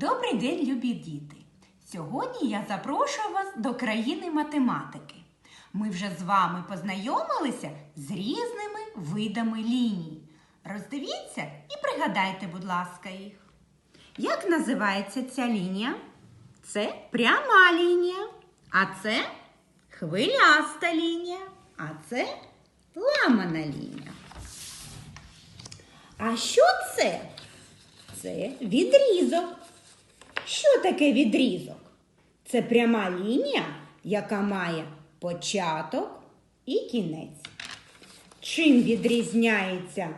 Добрий день, любі діти! Сьогодні я запрошую вас до країни математики. Ми вже з вами познайомилися з різними видами ліній. Роздивіться і пригадайте, будь ласка, їх. Як називається ця лінія? Це пряма лінія, а це хвиляста лінія, а це ламана лінія. А що це? Це відрізок. Що таке відрізок? Це пряма лінія, яка має початок і кінець. Чим відрізняється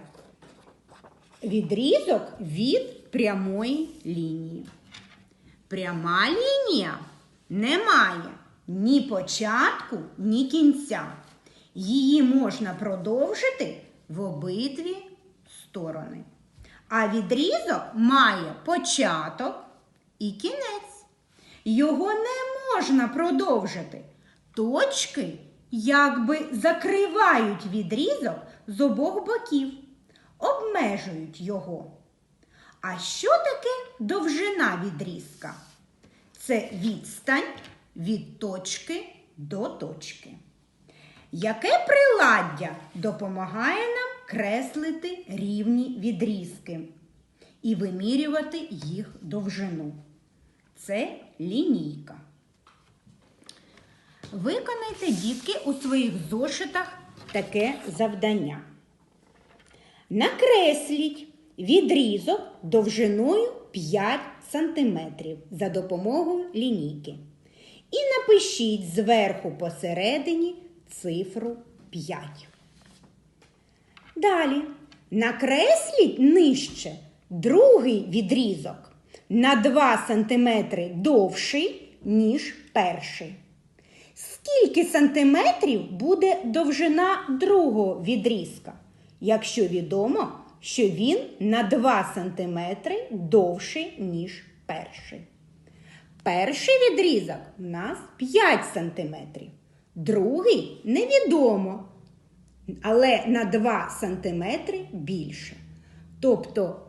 відрізок від прямої лінії? Пряма лінія не має ні початку, ні кінця. Її можна продовжити в обидві сторони. А відрізок має початок і кінець. Його не можна продовжити. Точки якби закривають відрізок з обох боків, обмежують його. А що таке довжина відрізка? Це відстань від точки до точки. Яке приладдя допомагає нам креслити рівні відрізки і вимірювати їх довжину? Це лінійка. Виконайте, дітки, у своїх зошитах таке завдання. Накресліть відрізок довжиною 5 см за допомогою лінійки. І напишіть зверху посередині цифру 5. Далі накресліть нижче другий відрізок на 2 см довший, ніж перший. Скільки сантиметрів буде довжина другого відрізка, якщо відомо, що він на 2 см довший, ніж перший? Перший відрізок у нас 5 см, другий невідомо, але на 2 см більше. Тобто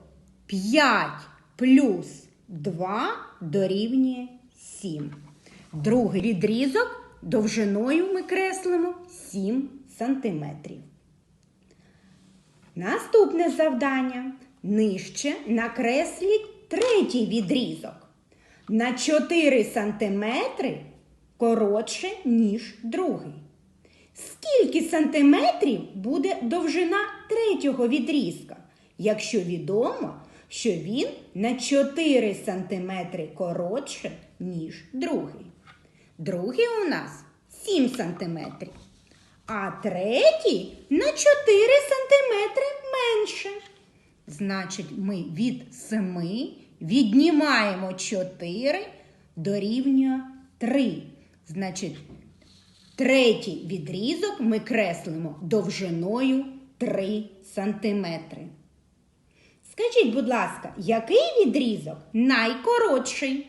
5 плюс 2 дорівнює 7. Другий відрізок довжиною ми креслимо 7 см. Наступне завдання. Нижче накресліть третій відрізок. На 4 см коротше, ніж другий. Скільки сантиметрів буде довжина третього відрізка, якщо відомо, що він на 4 см коротше, ніж другий? Другий у нас 7 см, а третій на 4 см менше. Значить, ми від 7 віднімаємо 4 дорівнює 3. Значить, третій відрізок ми креслимо довжиною 3 см. Скажіть, будь ласка, який відрізок найкоротший?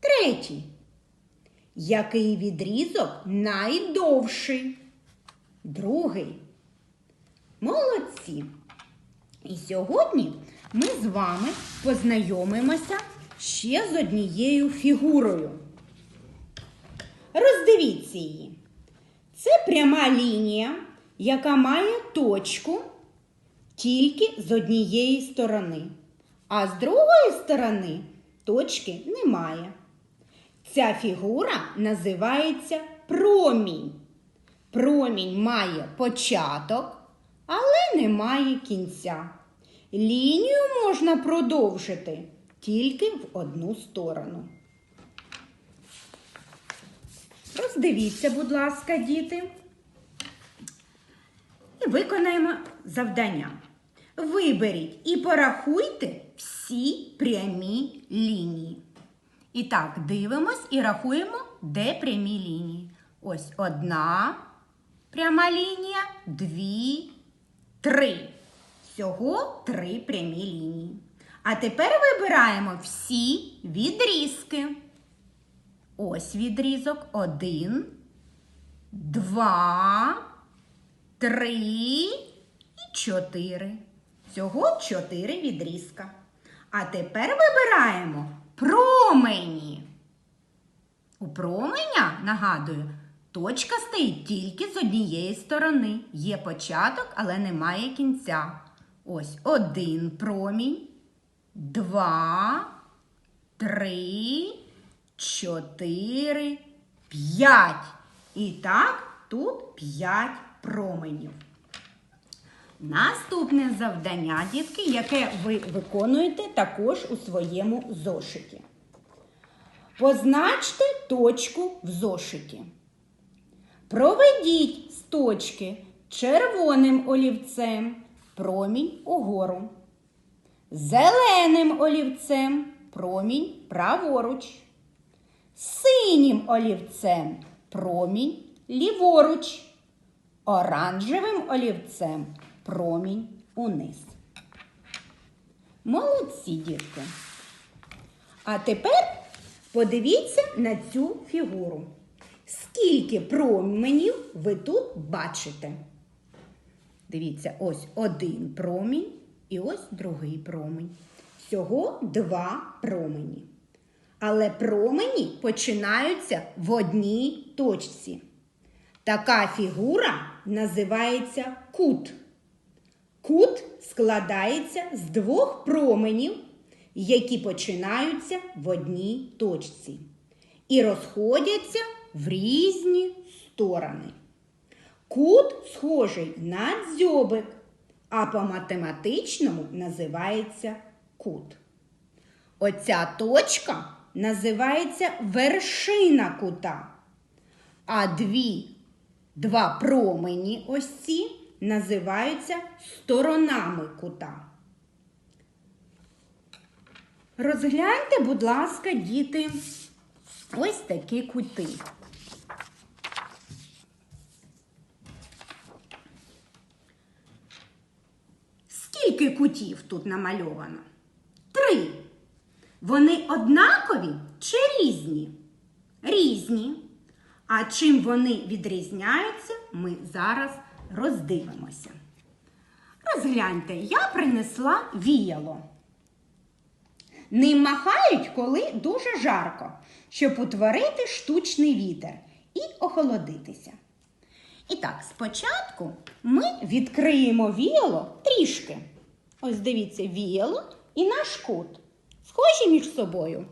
Третій. Який відрізок найдовший? Другий. Молодці. І сьогодні ми з вами познайомимося ще з однією фігурою. Роздивіться її. Це пряма лінія, яка має точку тільки з однієї сторони, а з другої сторони точки немає. Ця фігура називається промінь. Промінь має початок, але не має кінця. Лінію можна продовжити тільки в одну сторону. Роздивіться, будь ласка, діти. І виконаємо завдання. Виберіть і порахуйте всі прямі лінії. І так, дивимось і рахуємо, де прямі лінії. Ось одна пряма лінія, дві, три. Всього три прямі лінії. А тепер вибираємо всі відрізки. Ось відрізок. Один, два, три і чотири. Всього чотири відрізка. А тепер вибираємо промені. У променя, нагадую, точка стоїть тільки з однієї сторони. Є початок, але немає кінця. Ось один промінь, два, три, чотири, п'ять. І так, тут п'ять променів. Наступне завдання, дітки, яке ви виконуєте також у своєму зошиті. Позначте точку в зошиті. Проведіть з точки червоним олівцем промінь угору. Зеленим олівцем промінь праворуч. Синім олівцем промінь ліворуч. Оранжевим олівцем промінь униз. Молодці, дітки. А тепер подивіться на цю фігуру. Скільки променів ви тут бачите? Дивіться, ось один промінь і ось другий промінь. Всього два промені. Але промені починаються в одній точці. Така фігура називається кут. Складається з двох променів, які починаються в одній точці і розходяться в різні сторони. Кут схожий на дзьобик, а по-математичному називається кут. Оця точка називається вершина кута. А дві, два промені ось ці називаються сторонами кута. Розгляньте, будь ласка, діти, ось такі кути. Скільки кутів тут намальовано? Три. Вони однакові чи різні? Різні. А чим вони відрізняються, ми зараз роздивимося. Розгляньте, я принесла віяло. Ним махають, коли дуже жарко, щоб утворити штучний вітер і охолодитися. І так, спочатку ми відкриємо віяло трішки. Ось дивіться, віяло і наш кут. Схожі між собою.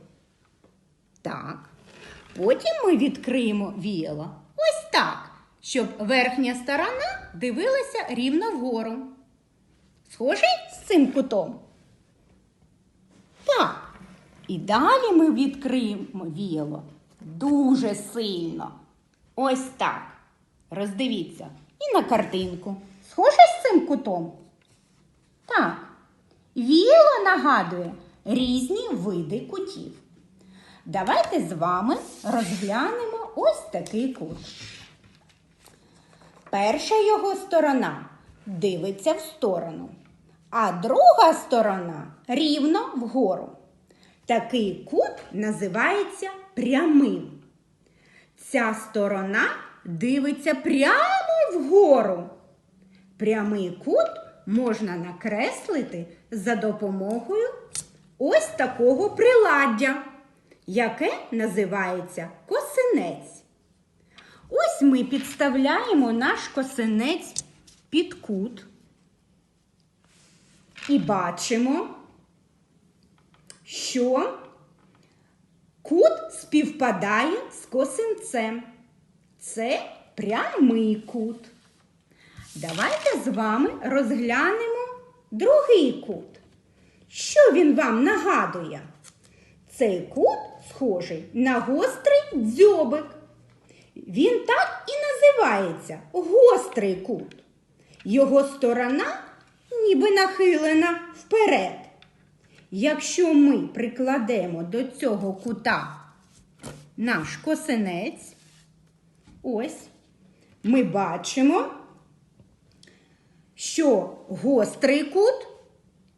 Так. Потім ми відкриємо віяло ось так, щоб верхня сторона дивилася рівно вгору. Схожий з цим кутом? Так. І далі ми відкриємо віяло дуже сильно. Ось так. Роздивіться. І на картинку. Схоже з цим кутом? Так. Віяло нагадує різні види кутів. Давайте з вами розглянемо ось такий кут. Перша його сторона дивиться в сторону, а друга сторона рівно вгору. Такий кут називається прямим. Ця сторона дивиться прямо вгору. Прямий кут можна накреслити за допомогою ось такого приладдя, яке називається косинець. Ось ми підставляємо наш косинець під кут і бачимо, що кут співпадає з косинцем. Це прямий кут. Давайте з вами розглянемо другий кут. Що він вам нагадує? Цей кут схожий на гострий дзьобик. Він так і називається гострий кут. Його сторона ніби нахилена вперед. Якщо ми прикладемо до цього кута наш косинець, ось ми бачимо, що гострий кут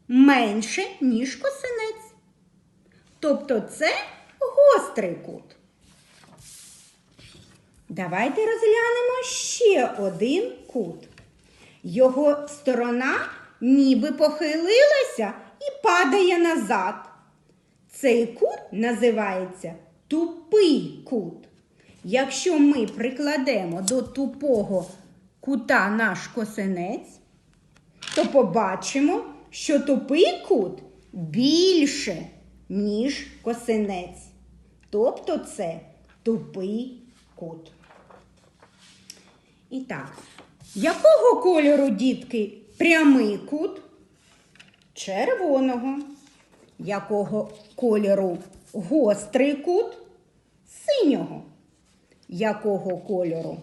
менше, ніж косинець. Тобто це гострий кут. Давайте розглянемо ще один кут. Його сторона ніби похилилася і падає назад. Цей кут називається тупий кут. якщо ми прикладемо до тупого кута наш косинець, то побачимо, що тупий кут більше, ніж косинець. Тобто це тупий кут. І так, якого кольору, дітки, прямий кут? Червоного. Якого кольору гострий кут? Синього. Якого кольору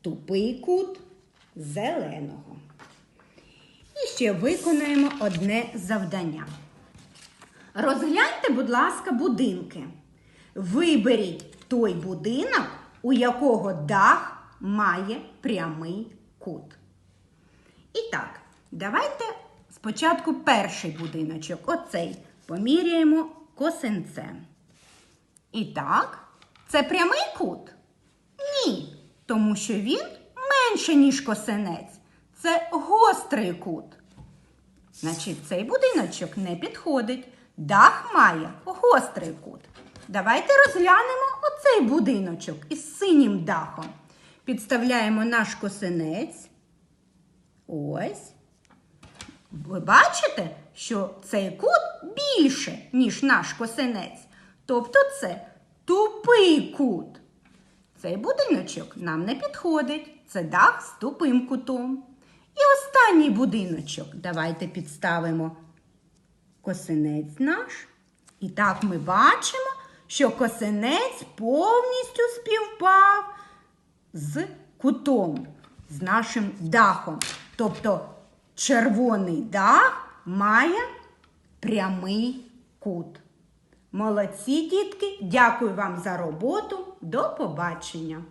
тупий кут? Зеленого. І ще виконаємо одне завдання. Розгляньте, будь ласка, будинки. Виберіть той будинок, у якого дах має прямий кут. І так, давайте спочатку перший будиночок, оцей, поміряємо косинцем. І так, це прямий кут? Ні, тому що він менше, ніж косинець. Це гострий кут. Значить, цей будиночок не підходить. Дах має гострий кут. Давайте розглянемо оцей будиночок із синім дахом. Підставляємо наш косинець. Ось. Ви бачите, що цей кут більше, ніж наш косинець. Тобто це тупий кут. Цей будиночок нам не підходить. Це дах з тупим кутом. І останній будиночок. Давайте підставимо косинець наш. І так ми бачимо, що косинець повністю співпав з кутом, з нашим дахом. Тобто червоний дах має прямий кут. Молодці, дітки! Дякую вам за роботу. До побачення!